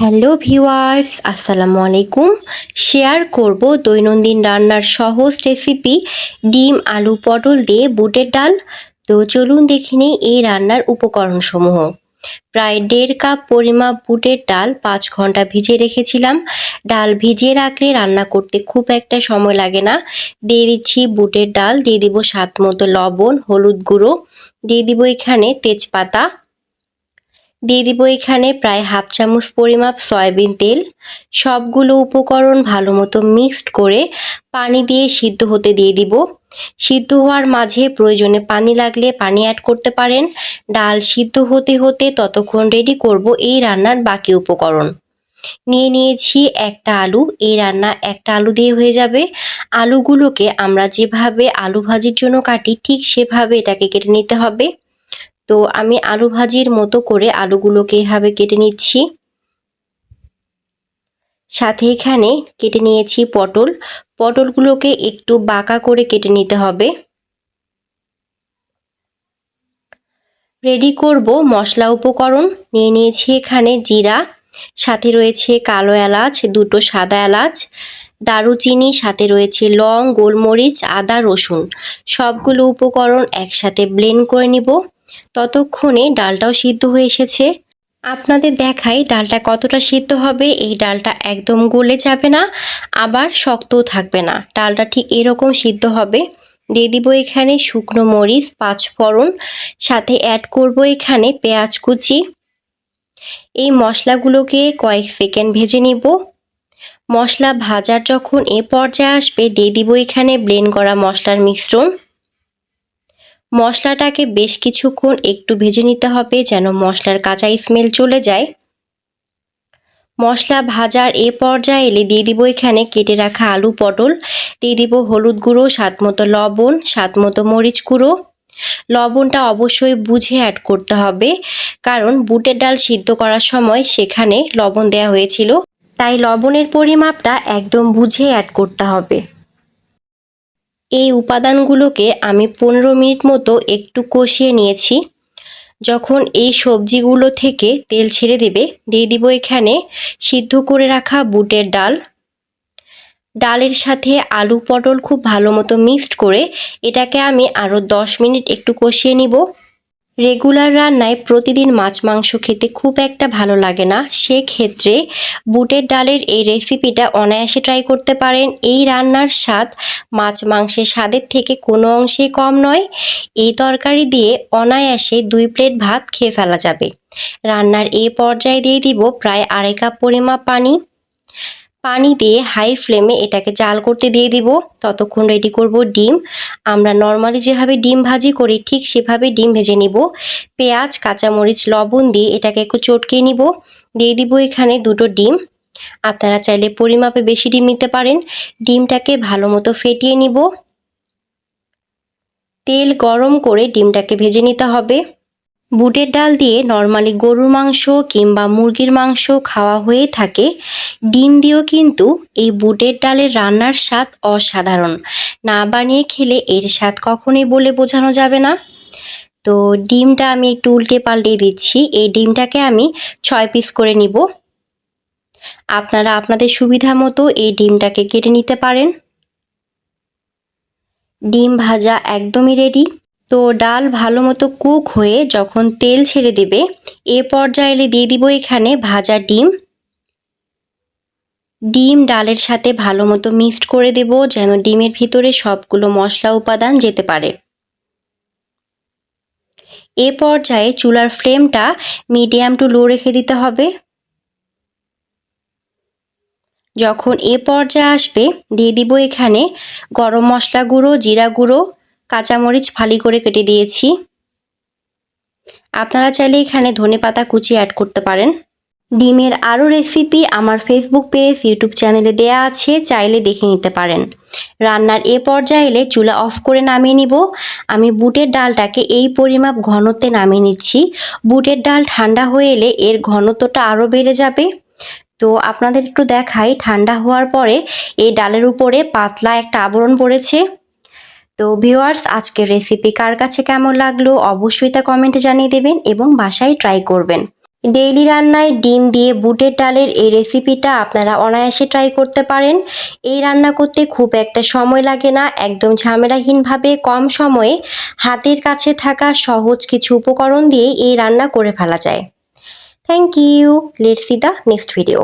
Hello viewers, আসসালামু আলাইকুম। Share করব দৈনন্দিন রান্নার সহজ রেসিপি ডিম আলু পটল দিয়ে বুটের ডাল। তো চলুন দেখে নিই এই রান্নার উপকরণসমূহ। প্রায় দেড় কাপ পরিমাপ বুটের ডাল পাঁচ ঘণ্টা ভিজিয়ে রেখেছিলাম। ডাল ভিজিয়ে রাখলে রান্না করতে খুব একটা সময় লাগে না। দিয়ে দিচ্ছি বুটের ডাল, দিয়ে দিব স্বাদ মতো লবণ, হলুদ গুঁড়ো। দিয়ে দিব এখানে তেজপাতা। দিয়ে দিব এখানে প্রায় হাফ চামচ পরিমাপ সয়াবিন তেল। সবগুলো উপকরণ ভালো মতো মিক্সড করে পানি দিয়ে সিদ্ধ হতে দিয়ে দিব। সিদ্ধ হওয়ার মাঝে প্রয়োজনে পানি লাগলে পানি অ্যাড করতে পারেন। ডাল সিদ্ধ হতে হতে ততক্ষণ রেডি করব এই রান্নার বাকি উপকরণ। নিয়ে নিয়েছি একটা আলু। এই রান্না একটা আলু দিয়ে হয়ে যাবে। আলুগুলোকে আমরা যেভাবে আলু ভাজির জন্য কাটি, ঠিক সেভাবে এটাকে কেটে নিতে হবে। তো আমি আলু ভাজির মতো করে আলুগুলোকে এভাবে কেটে নিচ্ছি। সাথে এখানে কেটে নিয়েছি পটল। পটলগুলোকে একটু বাঁকা করে কেটে নিতে হবে। রেডি করব মশলা উপকরণ। নিয়ে নিয়েছি এখানে জিরা, সাথে রয়েছে কালো এলাচ, দুটো সাদা এলাচ, দারুচিনি, সাথে রয়েছে লং, গোলমরিচ, আদা, রসুন। সবগুলো উপকরণ একসাথে ব্লেন্ড করে নিব। ততক্ষণে ডালটাও সিদ্ধ হয়ে এসেছে। আপনাদের দেখাই ডালটা কতটা সিদ্ধ হবে। এই ডালটা একদম গলে যাবে না, আবার শক্তও থাকবে না। ডালটা ঠিক এরকম সিদ্ধ হবে। দিয়ে দিব এখানে শুকনো মরিচ, পাঁচ ফোড়ন, সাথে অ্যাড করব এখানে পেঁয়াজ কুচি। এই মশলাগুলোকে কয়েক সেকেন্ড ভেজে নিব। মশলা ভাজার যখন এ পর্যায়ে আসবে, দিয়ে দিব এখানে ব্লেন্ড করা মশলার মিশ্রণ। মশলাটাকে বেশ কিছুক্ষণ একটু ভেজে নিতে হবে যেন মশলার কাঁচা স্মেল চলে যায়। মশলা ভাজার এ পর্যায়ে এলে দিয়ে দিব এখানে কেটে রাখা আলু পটল। দিয়ে দিব হলুদ গুঁড়ো, স্বাদ মতো লবণ, স্বাদ মতো মরিচ গুঁড়ো। লবণটা অবশ্যই বুঝে অ্যাড করতে হবে, কারণ বুটের ডাল সিদ্ধ করার সময় সেখানে লবণ দেওয়া হয়েছিল। তাই লবণের পরিমাপটা একদম বুঝে অ্যাড করতে হবে। এই উপাদানগুলোকে আমি পনেরো মিনিট মতো একটু কষিয়ে নিয়েছি। যখন এই সবজিগুলো থেকে তেল ছেড়ে দেবে, দিয়ে দিব এখানে সিদ্ধ করে রাখা বুটের ডাল। ডালের সাথে আলু পটল খুব ভালো মতো মিক্সড করে এটাকে আমি আরও দশ মিনিট একটু কষিয়ে নিব। রেগুলার রান্নায় প্রতিদিন মাছ, মাংস খেতে খুব একটা ভালো লাগে না। সেক্ষেত্রে বুটের ডালের এই রেসিপিটা অনায়াসে ট্রাই করতে পারেন। এই রান্নার স্বাদ মাছ, মাংসের স্বাদের থেকে কোনো অংশেই কম নয়। এই তরকারি দিয়ে অনায়াসে দুই প্লেট ভাত খেয়ে ফেলা যাবে। রান্নার এই পর্যায়ে দিয়ে দিব প্রায় আড়াই কাপ পরিমাপ পানি। পানি দিয়ে হাই ফ্লেমে এটাকে জাল করতে দিয়ে দিব। ততক্ষণ রেডি করব ডিম। আমরা নর্মালি যেভাবে ডিম ভাজি করি, ঠিক সেভাবে ডিম ভেজে নিব। পেঁয়াজ, কাঁচামরিচ, লবণ দিয়ে এটাকে একটু চটকে নিব। দিয়ে দিব এখানে দুটো ডিম। আপনারা চাইলে পরিমাপে বেশি ডিম নিতে পারেন। ডিমটাকে ভালো মতো ফেটিয়ে নিব। তেল গরম করে ডিমটাকে ভেজে নিতে হবে। বুটের ডাল দিয়ে নর্মালি গরুর মাংস কিংবা মুরগির মাংস খাওয়া হয়ে থাকে। ডিম দিয়েও কিন্তু এই বুটের ডালের রান্নার স্বাদ অসাধারণ। না বানিয়ে খেলে এর স্বাদ কখনোই বলে বোঝানো যাবে না। তো ডিমটা আমি একটু উল্টে পাল্টে দিচ্ছি। এই ডিমটাকে আমি ছয় পিস করে নিব। আপনারা আপনাদের সুবিধা মতো এই ডিমটাকে কেটে নিতে পারেন। ডিম ভাজা একদমই রেডি তো ডাল ভালো মতো কুক হয়ে যখন তেল ছেড়ে দেবে, এ পর্যায়ে দিয়ে দিব এখানে ভাজা ডিম। ডিম ডালের সাথে ভালো মতো মিক্সড করে দেব যেন ডিমের ভিতরে সবগুলো মশলা উপাদান যেতে পারে। এ পর্যায়ে চুলার ফ্লেমটা মিডিয়াম টু লো রেখে দিতে হবে। যখন এ পর্যায়ে আসবে, দিয়ে দিব এখানে গরম মশলা গুঁড়ো, জিরা গুঁড়ো কাঁচামরিচ ফালি করে কেটে দিয়েছি। আপনারা চাইলে এখানে ধনে পাতা কুচি অ্যাড করতে পারেন। ডিমের আরও রেসিপি আমার ফেসবুক পেজ ইউটিউব চ্যানেলে দেয়া আছে, চাইলে দেখে নিতে পারেন। রান্নার এ পর্যায়ে এলে চুলা অফ করে নামিয়ে নিব। আমি বুটের ডালটাকে এই পরিমাপ ঘনত্বে নামিয়ে নিচ্ছি। বুটের ডাল ঠান্ডা হয়ে এলে এর ঘনত্বটা আরও বেড়ে যাবে। তো আপনাদের একটু দেখাই, ঠান্ডা হওয়ার পরে এই ডালের উপরে পাতলা একটা আবরণ পড়েছে। তো ভিউয়ার্স আজকের রেসিপি কার কাছে কেমন লাগল অবশ্যই তা কমেন্টে জানিয়ে দেবেন এবং বাসায় ট্রাই করবেন। ডেইলি রান্নায় ডিম দিয়ে বুটের ডালের এই রেসিপিটা আপনারা অনায়াসে ট্রাই করতে পারেন। এই রান্না করতে খুব একটা সময় লাগে না, একদম ঝামেলাহীনভাবে কম সময়ে হাতের কাছে থাকা সহজ কিছু উপকরণ দিয়ে এই রান্না করে ফেলা যায়। Thank you let's see the next video